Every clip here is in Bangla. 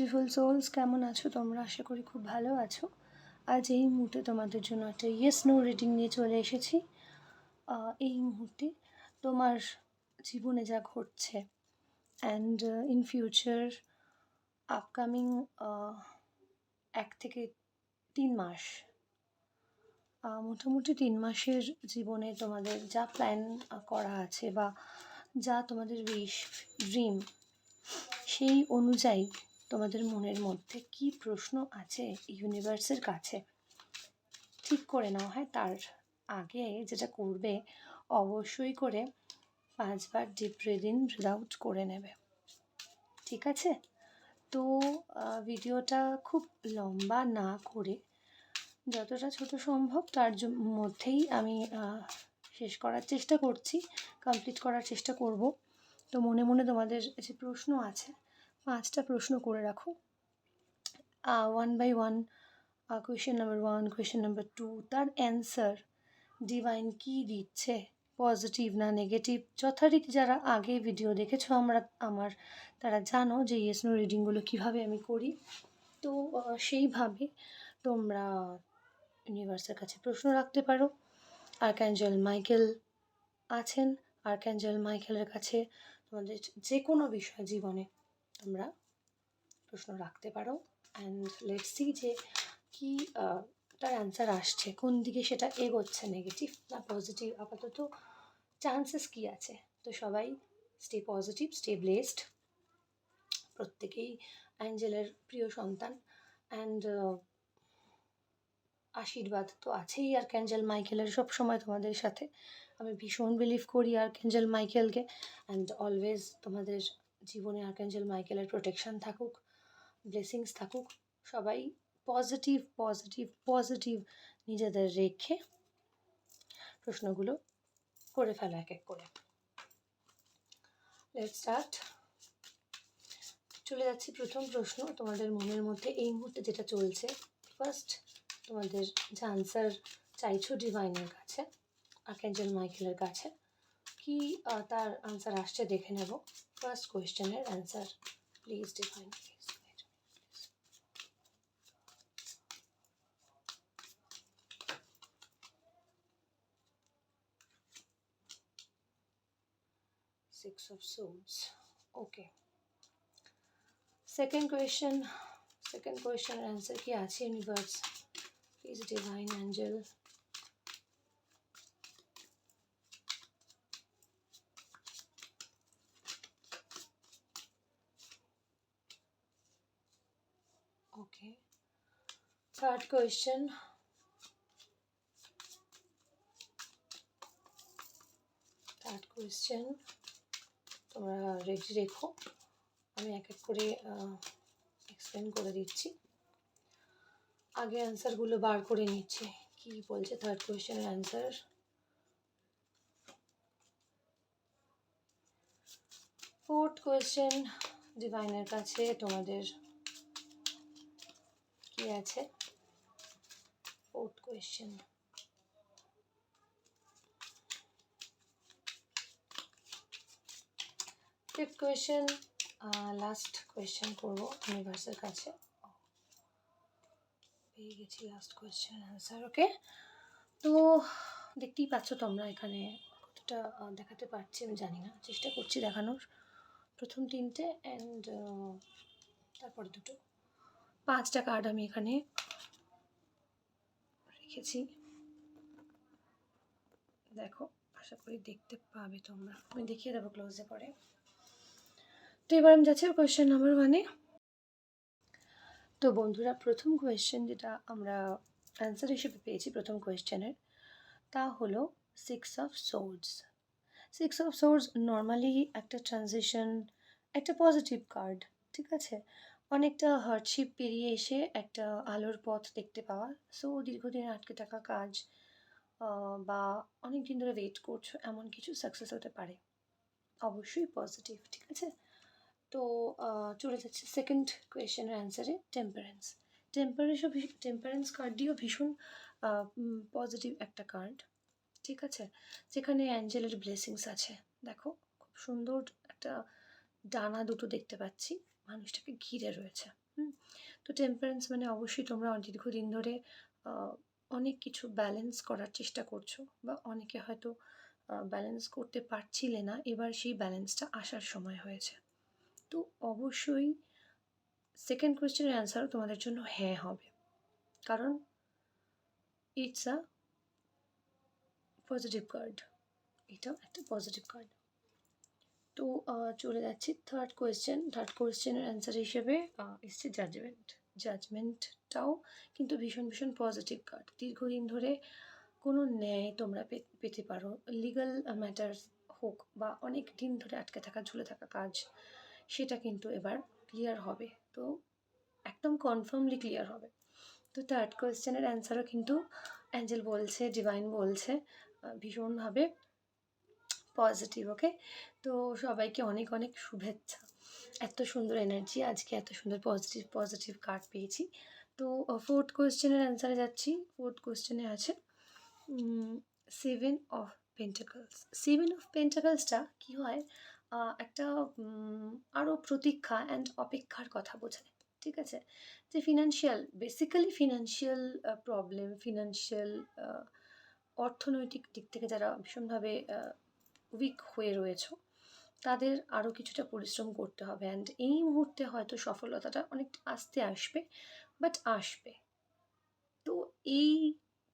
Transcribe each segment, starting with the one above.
বিউটিফুল সোলস কেমন আছো তোমরা? আশা করি খুব ভালো আছো। আজ এই মুহূর্তে তোমাদের জন্য একটা ইয়েস নো রিডিং নিয়ে চলে এসেছি। এই মুহূর্তে তোমার জীবনে যা ঘটছে অ্যান্ড ইন ফিউচার আপকামিং এক থেকে তিন মাস মোটামুটি তিন মাসের জীবনে তোমাদের যা প্ল্যান করা আছে বা যা তোমাদের উইশ ড্রিম সেই অনুযায়ী তোমাদের মনের মধ্যে কি প্রশ্ন আছে ইউনিভার্সের কাছে? ঠিক করে নেওয়া হয়, তার আগে যেটা করবে অবশ্যই করে পাঁচবার deep breathe in breathe out করে নেবে। ঠিক আছে? তো ভিডিওটা খুব লম্বা না করে যতটা ছোট সম্ভব তার মধ্যেই আমি শেষ করার চেষ্টা করছি কমপ্লিট করার চেষ্টা করব। তো মনে মনে তোমাদের যে প্রশ্ন আছে পাঁচটা প্রশ্ন করে রাখো। One by one question number one question number two তার অ্যান্সার ডিভাইন কি দিচ্ছে পজিটিভ না নেগেটিভ যথারীতি যারা আগে ভিডিও দেখেছ আমরা, আমার, তারা জানো যে ইয়েস নো রিডিংগুলো কীভাবে আমি করি। তো সেইভাবে তোমরা ইউনিভার্সের কাছে প্রশ্ন রাখতে পারো। আর আর্ক্যাঞ্জেল মাইকেল আছেন। আর আর্ক্যাঞ্জেল মাইকেলের কাছে তোমাদের যে কোনো বিষয় জীবনে তোমরা প্রশ্ন রাখতে পারো। অ্যান্ড লেটস সি যে কি তার অ্যান্সার আসছে, কোন দিকে সেটা এগোচ্ছে নেগেটিভ না পজিটিভ আপাতত চান্সেস কি আছে? তো সবাই স্টে পজিটিভ স্টে ব্লেসড প্রত্যেকেই অ্যাঞ্জেলের প্রিয় সন্তান। অ্যান্ড আশীর্বাদ তো আছেই আর ক্যাঞ্জেল মাইকেলের সব সময় তোমাদের সাথে। আমি ভীষণ বিলিভ করি আর ক্যাঞ্জেল মাইকেলকে। অ্যান্ড অলওয়েজ তোমাদের জীবনে আর ক্যাঞ্জেল মাইকেলের প্রোটেকশন থাকুক ব্লেসিংস থাকুক, সবাই পজিটিভ পজিটিভ পজিটিভ নিজেদের রেখে প্রশ্নগুলো করে ফেলো এক এক করে। লেট স্টার্ট চলে যাচ্ছি প্রথম প্রশ্ন, তোমাদের মনের মধ্যে এই মুহূর্তে যেটা চলছে। ফার্স্ট তোমাদের যে আনসার চাইছো ডিভাইনের কাছে আর্কেঞ্জেল মাইকেলের কাছে কি আহ, তার আনসার আসছে দেখে নেব first কোয়েশ্চেনের answer please divine please Six of Swords. Okay. Second question. Second question answer কি আছে universe please divine angel Okay. Third question. Third question. তোমরা রেডি রেখো আমি এক এক করে এক্সপ্লেন করে দিচ্ছি আগে অ্যান্সারগুলো বার করে নিচ্ছি কি বলছে থার্ড কোয়েশ্চেনের অ্যান্সার ফোর্থ কোয়েশ্চেন ডিভাইনের কাছে তোমাদের কি আছে? Fourth question fifth question last question করব ইউনিভার্সের কাছে। পেয়ে গেছি লাস্ট কোয়েশ্চেন অ্যান্সার ওকে তো দেখতেই পাচ্ছ তোমরা এখানে কতটা দেখাতে পারছি, আমি জানি না। চেষ্টা করছি দেখানোর প্রথম তিনটে অ্যান্ড তারপরে দুটো। পাঁচটা কার্ড আমি এখানে রেখেছি। দেখো, আশা করি দেখতে পাবে তোমরা। আমি দেখিয়ে দেবো ক্লোজে পরে। তো এবার আমি যাচ্ছি কোয়েশ্চেন নাম্বার ওয়ানে তো বন্ধুরা, প্রথম কোয়েশ্চেন যেটা আমরা অ্যান্সার হিসেবে পেয়েছি প্রথম কোয়েশ্চেনের তা হলো six of swords six of swords normally একটা ট্রানজিশন একটা পজিটিভ কার্ড ঠিক আছে? অনেকটা হার্ডশিপ পেরিয়ে এসে একটা আলোর পথ দেখতে পাওয়া। সো দীর্ঘদিন আটকে থাকা কাজ বা অনেক দিন ধরে ওয়েট করছ, এমন কিছু সাকসেস হতে পারে। অবশ্যই পজিটিভ ঠিক আছে? তো চলে যাচ্ছে সেকেন্ড কোয়েশ্চেনের অ্যান্সারে টেম্পারেন্স টেম্পারেন্সও টেম্পারেন্স কার্ডটিও ভীষণ পজিটিভ একটা কার্ড ঠিক আছে? যেখানে অ্যাঞ্জেলের ব্লেসিংস আছে। দেখো, খুব সুন্দর একটা ডানা দুটো দেখতে পাচ্ছি। মানুষটাকে ঘিরে রয়েছে। হুম? তো টেম্পারেন্স মানে অবশ্যই তোমরা দীর্ঘদিন ধরে অনেক কিছু ব্যালেন্স করার চেষ্টা করছ বা অনেকে হয়তো ব্যালেন্স করতে পারছিলে না, এবার সেই ব্যালেন্সটা আসার সময় হয়েছে। তো অবশ্যই সেকেন্ড কোয়েশ্চেনের অ্যান্সারও তোমাদের জন্য হ্যাঁ হবে। কারণ ইটস আ পজিটিভ কার্ড এটাও একটা পজিটিভ কার্ড তো চলে যাচ্ছি থার্ড কোয়েশ্চেন থার্ড কোয়েশ্চেনের অ্যান্সার হিসেবে এসছে জাজমেন্ট জাজমেন্টটাও কিন্তু ভীষণ ভীষণ পজিটিভ কার্ড দীর্ঘদিন ধরে কোনো ন্যায় তোমরা পেতে পারো। লিগাল ম্যাটার্স হোক বা অনেক দিন ধরে আটকে থাকা, ঝুলে থাকা কাজ, সেটা কিন্তু এবার ক্লিয়ার হবে। তো, একদম কনফার্মলি ক্লিয়ার হবে। তো থার্ড কোয়েশ্চেনের অ্যান্সারও কিন্তু অ্যাঞ্জেল বলছে ডিভাইন বলছে ভীষণভাবে পজিটিভ ওকে তো সবাইকে অনেক অনেক শুভেচ্ছা। এত সুন্দর এনার্জি আজকে এত সুন্দর পজিটিভ পজিটিভ কার্ড পেয়েছি। তো ফোর্থ কোয়েশ্চেনের অ্যান্সারে যাচ্ছি। ফোর্থ কোয়েশ্চেনে আছে seven of pentacles seven of পেন্টাকলসটা কী হয়? একটা আরও প্রতীক্ষা অ্যান্ড অপেক্ষার কথা বোঝায়, ঠিক আছে? যে financial basically financial problem financial অর্থনৈতিক দিক থেকে যারা ভীষণভাবে উইক হয়ে রয়েছো, তাদের আরও কিছুটা পরিশ্রম করতে হবে অ্যান্ড এই মুহূর্তে হয়তো সফলতাটা অনেকটা আস্তে আসবে বাট আসবে। তো এই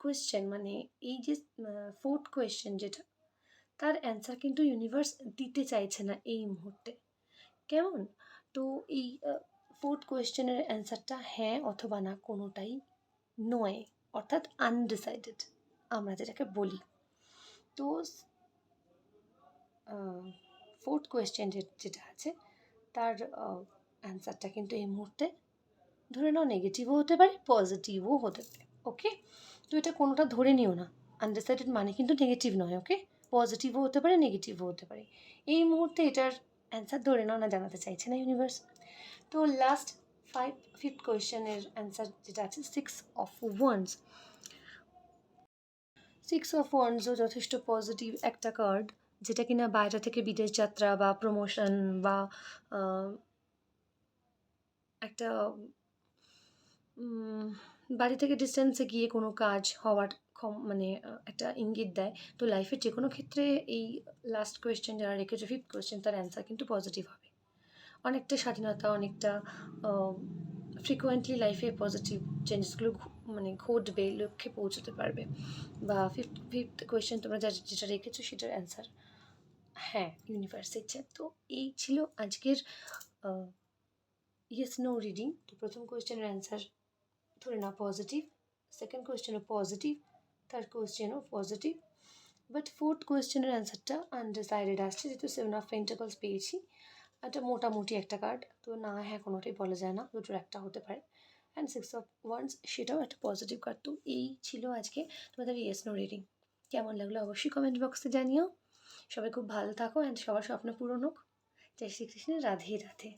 কোয়েশ্চেন মানে এই যে ফোর্থ কোয়েশ্চেন যেটা, তার অ্যান্সার কিন্তু ইউনিভার্স দিতে চাইছে না এই মুহূর্তে। কেমন? তো এই ফোর্থ কোয়েশ্চেনের অ্যান্সারটা হ্যাঁ অথবা না কোনোটাই নয়, অর্থাৎ আনডিসাইডেড আমরা যেটাকে বলি। তো ফোর্থ কোয়েশ্চেন যেটা আছে, তার অ্যান্সারটা কিন্তু এই মুহূর্তে ধরে নাও নেগেটিভও হতে পারে পজিটিভও হতে পারে ওকে তো এটা কোনোটা ধরে নিও না আনডিসাইডেড মানে কিন্তু নেগেটিভ নয় ওকে পজিটিভও হতে পারে নেগেটিভও হতে পারে। এই মুহূর্তে এটার অ্যান্সার ধরে নাও, না জানাতে চাইছে না ইউনিভার্স তো লাস্ট ফাইভ ফিফথ কোয়েশ্চেনের অ্যান্সার যেটা আছে six of wands six of ওয়ান্সও যথেষ্ট পজিটিভ একটা কার্ড যেটা কিনা বাইরে থেকে বিদেশ যাত্রা বা প্রমোশন বা একটা বাড়ি থেকে ডিস্টেন্সে গিয়ে কোনো কাজ হওয়ার মানে একটা ইঙ্গিত দেয়। তো লাইফের যে কোনো ক্ষেত্রে এই লাস্ট কোয়েশ্চেন যারা রেখেছে ফিফথ কোয়েশ্চেন তার অ্যান্সার কিন্তু পজিটিভ হবে। অনেকটা স্বাধীনতা, অনেকটা ফ্রিকোয়েন্টলি লাইফে পজিটিভ চেঞ্জেসগুলো মানে ঘটবে, লক্ষ্যে পৌঁছতে পারবে। বা ফিফথ ফিফথ কোয়েশ্চেন তোমরা যা, যেটা রেখেছো, সেটার অ্যান্সার হ্যাঁ ইউনিভার্স ইচ্ছে তো এই ছিল আজকের ইয়েস নো রিডিং তো প্রথম কোয়েশ্চেনের অ্যান্সার ধরে না পজিটিভ সেকেন্ড কোয়েশ্চেনও পজিটিভ থার্ড কোয়েশ্চেনও পজিটিভ বাট ফোর্থ কোয়েশ্চেনের অ্যান্সারটা আনডিসাইডেড আসছে, যেহেতু সেভেন অফ পেন্টাকলস পেয়েছি। একটা মোটামুটি একটা কার্ড তো না হ্যাঁ কোনোটাই বলা যায় না, দুটোর একটা হতে পারে। অ্যান্ড সিক্স অফ ওয়ান্স সেটাও একটা পজিটিভ কার্ড তো এই ছিল আজকে তোমাদের ইয়েস নো রিডিং কেমন লাগল অবশ্যই কমেন্ট বক্সে জানিও। সবাই খুব ভালো থাকো অ্যান্ড সবার স্বপ্ন পূরণ হোক। জয় শ্রীকৃষ্ণের রাধে রাধে।